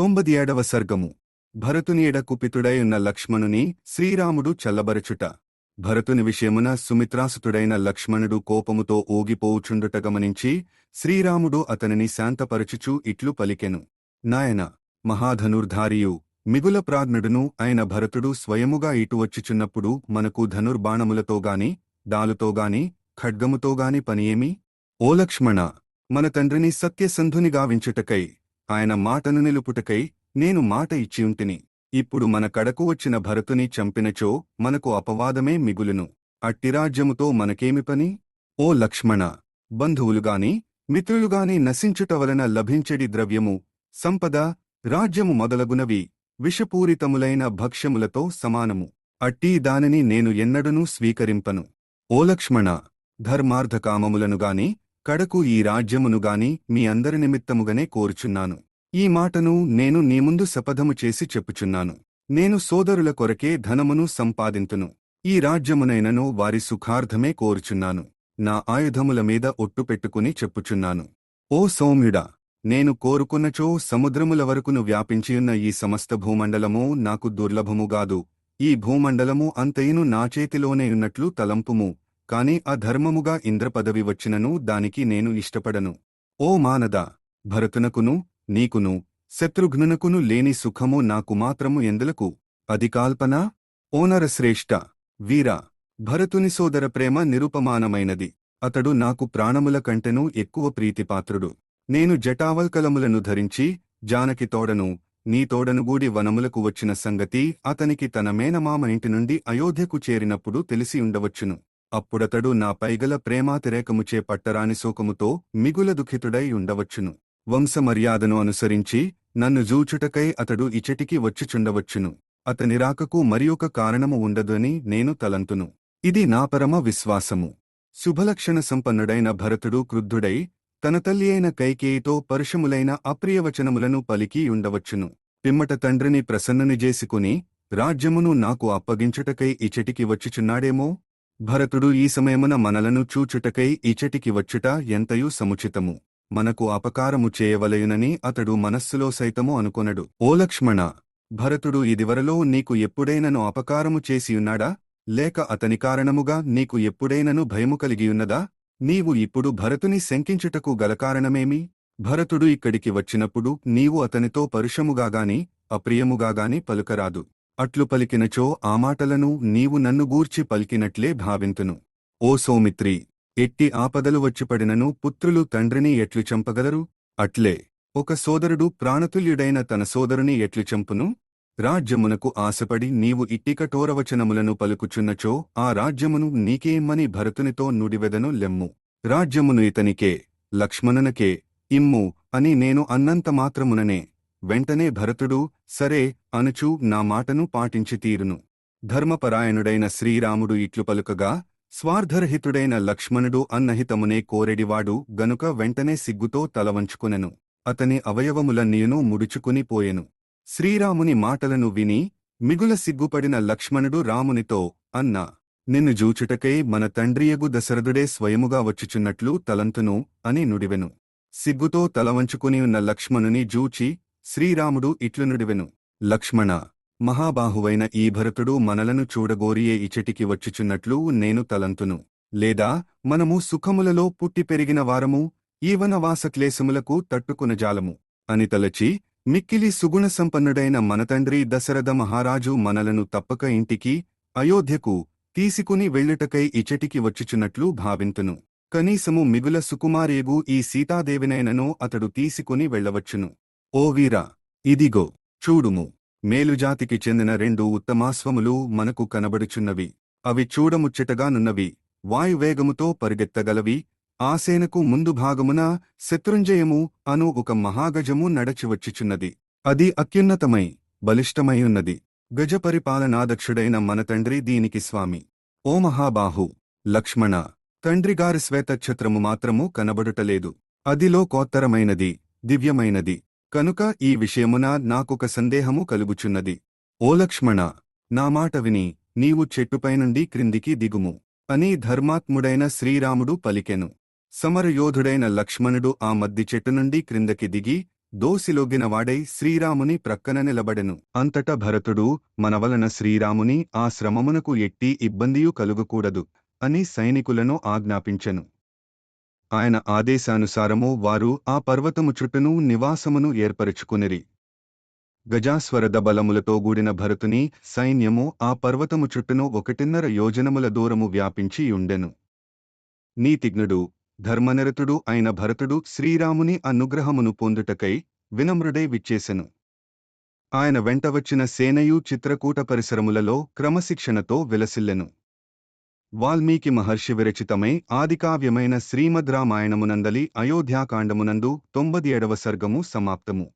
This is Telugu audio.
తొంభది ఏడవ సర్గము. భరతునియడ కుపితుడైయున్న లక్ష్మణుని శ్రీరాముడు చల్లబరచుట. భరతుని విషయమున సుమిత్రాసుతుడైన లక్ష్మణుడు కోపముతో ఊగిపోవుచుండుట గమనించి శ్రీరాముడు అతనిని శాంతపరచుచూ ఇట్లు పలికెను. నాయన మహాధనుర్ధారియు మిగుల ప్రాజ్ఞుడును అయిన భరతుడు స్వయముగా ఇటువచ్చుచున్నప్పుడు మనకు ధనుర్బాణములతోగాని డాలుతోగాని ఖడ్గముతోగాని పనియేమి? ఓ లక్ష్మణ మన తండ్రిని సత్యసంధుని గావించుటకై ఆయన మాటను నిలుపుటకై నేను మాట ఇచ్చియుంటిని ఇప్పుడు మన కడకు వచ్చిన భరతుని చంపినచో మనకు అపవాదమే మిగులును. అట్టిరాజ్యముతో మనకేమి పని? ఓ లక్ష్మణ! బంధువులుగాని మిత్రులుగాని నశించుట వలన లభించెడి ద్రవ్యము సంపద రాజ్యము మొదలగునవి విషపూరితములైన భక్ష్యములతో సమానము. అట్టీ దానిని నేను ఎన్నడనూ స్వీకరింపను. ఓ లక్ష్మణ! ధర్మార్థకామములనుగాని కడకు ఈ రాజ్యమునుగాని మీ అందరి నిమిత్తముగనే కోరుచున్నాను. ఈ మాటను నేను నీ ముందు శపథము చేసి చెప్పుచున్నాను. నేను సోదరుల కొరకే ధనమును సంపాదింతును. ఈ రాజ్యమునైనను వారి సుఖార్థమే కోరుచున్నాను. నా ఆయుధముల మీద ఒట్టు పెట్టుకుని చెప్పుచున్నాను. ఓ సౌమ్యుడా నేను కోరుకున్నచో సముద్రముల వరకును వ్యాపించియున్న ఈ సమస్త భూమండలము నాకు దుర్లభముగాదు ఈ భూమండలము అంతయును నా చేతిలోనే ఉన్నట్లు తలంపుము. కాని అధర్మముగా ఇంద్రపదవి వచ్చినను దానికి నేను ఇష్టపడను. ఓ మానద భరతునకును నీకును శత్రుఘ్నునకును లేని సుఖము నాకు మాత్రము ఎందులకు? అది కాల్పన ఓనరశ్రేష్ఠ వీర భరతుని సోదర ప్రేమ నిరుపమానమైనది. అతడు నాకు ప్రాణముల కంటెనూ ఎక్కువ ప్రీతిపాత్రుడు. నేను జటావల్కలములను ధరించి జానకి తోడను నీ తోడనుగూడి వనములకు వచ్చిన సంగతి అతనికి తన మేనమామ ఇంటి నుండి అయోధ్యకు చేరినప్పుడు తెలిసి ఉండవచ్చును. అప్పుడతడు నా పైగల ప్రేమాతిరేకముచే పట్టరాని శోకముతో మిగుల దుఃఖితుడై ఉండవచ్చును. వంశమర్యాదను అనుసరించి నన్ను జూచుటకై అతడు ఇచటికి వచ్చుచుండవచ్చును. అతని రాకకు మరియొక కారణము ఉండదని నేను తలంతును. ఇది నా పరమ విశ్వాసము. శుభలక్షణ సంపన్నుడైన భరతుడు క్రుద్ధుడై తన తల్లి అయిన కైకేయితో పరుషములైన అప్రియవచనములను పలికి ఉండవచ్చును. పిమ్మట తండ్రిని ప్రసన్నని చేసుకుని రాజ్యమును నాకు అప్పగించుటకై ఇచటికి వచ్చిచున్నాడేమో? భరతుడు ఈ సమయమున మనలను చూచుటకై ఇచటికి వచ్చుట ఎంతయూ సముచితము? మనకు అపకారము చేయవలయునని అతడు మనస్సులో సైతము అనుకొనడు. ఓ లక్ష్మణ భరతుడు ఇదివరలో నీకు ఎప్పుడైనను అపకారము చేసియున్నాడా? లేక అతని కారణముగా నీకు ఎప్పుడైనను భయము కలిగియున్నదా? నీవు ఇప్పుడు భరతుని శంకించుటకు గల కారణమేమి? భరతుడు ఇక్కడికి వచ్చినప్పుడు నీవు అతనితో పరుషముగాగాని అప్రియముగాగాని పలుకరాదు. అట్లు పలికినచో ఆ మాటలను నీవు నన్ను గూర్చి పలికినట్లే భావింతును. ఓ సౌమిత్రి ఎట్టి ఆపదలు వచ్చిపడినను పుత్రులు తండ్రిని ఎట్లు చంపగలరు? అట్లే ఒక సోదరుడు ప్రాణతుల్యుడైన తన సోదరుని ఎట్లు చంపును? రాజ్యమునకు ఆశపడి నీవు ఇట్టి కఠోరవచనములను పలుకుచున్నచో ఆ రాజ్యమును నీకేమ్మని భరతునితో నుడివెదను లెమ్ము. రాజ్యమును ఇతనికే లక్ష్మణునకే ఇమ్ము అని నేను అన్నంత మాత్రముననే. వెంటనే భరతుడు సరే అనుచూ నా మాటను పాటించి తీరును. ధర్మపరాయణుడైన శ్రీరాముడు ఇట్లు పలుకగా స్వార్థరహితుడైన లక్ష్మణుడు అన్నహితమునే కోరెడివాడు గనుక వెంటనే సిగ్గుతో తలవంచుకునెను. అతని అవయవములన్నీయును ముడుచుకుని పోయెను. శ్రీరాముని మాటలను విని మిగుల సిగ్గుపడిన లక్ష్మణుడు రామునితో అన్నా నిన్ను జూచుటకై మన తండ్రియగు దశరథుడే స్వయముగా వచ్చుచున్నట్లు తలంతును అని నుడివెను. సిగ్గుతో తలవంచుకుని ఉన్న లక్ష్మణుని జూచి శ్రీరాముడు ఇట్లు నుడివెను. లక్ష్మణ మహాబాహువైన ఈ భరతుడు మనలను చూడగోరియే ఇచటికి వచ్చుచున్నట్లు నేను తలంతును. లేదా మనము సుఖములలో పుట్టి పెరిగిన వారము ఈవనవాసక్లేశములకు తట్టుకునజాలము అని తలచి మిక్కిలి సుగుణ సంపన్నుడైన మన తండ్రి దశరథ మహారాజు మనలను తప్పక ఇంటికి అయోధ్యకు తీసుకుని వెళ్ళుటకై ఇచటికి వచ్చుచున్నట్లు భావింతును. కనీసము మిగుల సుకుమారేగు ఈ సీతాదేవినైనను అతడు తీసుకుని వెళ్ళవచ్చును. ఓ వీరా ఇదిగో చూడుము. మేలుజాతికి చెందిన రెండు ఉత్తమాశ్వములు మనకు కనబడుచున్నవి. అవి చూడముచ్చటగానున్నవి వాయువేగముతో పరిగెత్తగలవి. ఆసేనకు ముందు భాగమున శత్రుంజయము అను ఒక మహాగజము నడచివచ్చుచున్నది అది అత్యున్నతమై బలిష్టమైయున్నది. గజపరిపాలనాదక్షుడైన మన తండ్రి దీనికి స్వామి. ఓ మహాబాహు! లక్ష్మణ! తండ్రిగారి శ్వేతఛత్రము మాత్రము కనబడుటలేదు. అదిలో కోత్తరమైనది దివ్యమైనది. కనుక ఈ విషయమున నాకొక సందేహము కలుగుచున్నది. ఓ లక్ష్మణ నా మాట విని నీవు చెట్టుపైనుండి క్రిందికి దిగుము. అని ధర్మాత్ముడైన శ్రీరాముడు పలికెను. సమరయోధుడైన లక్ష్మణుడు ఆ మద్ది చెట్టు నుండి క్రిందకి దిగి దోసిలొగ్గినవాడై శ్రీరాముని ప్రక్కన నిలబడెను. అంతట భరతుడు మనవలన శ్రీరాముని ఆ శ్రమమునకు ఎట్టి ఇబ్బందియు కలుగకూడదు అని సైనికులను ఆజ్ఞాపించెను. ఆయన ఆదేశానుసారము వారు ఆ పర్వతము చుట్టూను నివాసమును ఏర్పరచుకునిరి. గజాస్వరద బలములతో గూడిన భరతుని సైన్యము ఆ పర్వతము చుట్టూను ఒకటిన్నర యోజనముల దూరము వ్యాపించి ఉండెను. నీతిజ్ఞుడు ధర్మనిరతుడు అయిన భరతుడు శ్రీరాముని అనుగ్రహమును పొందుటకై వినమ్రుడై విచ్చేసెను. ఆయన వెంట వచ్చిన సేనయు చిత్రకూట పరిసరములలో క్రమశిక్షణతో విలసిల్లెను. వాల్మీకి మహర్షి విరచితమై ఆదికావ్యమైన శ్రీమద్ రామాయణమునందలి అయోధ్యాకాండమునందు తొంభది ఏడవ సర్గము సమాప్తము.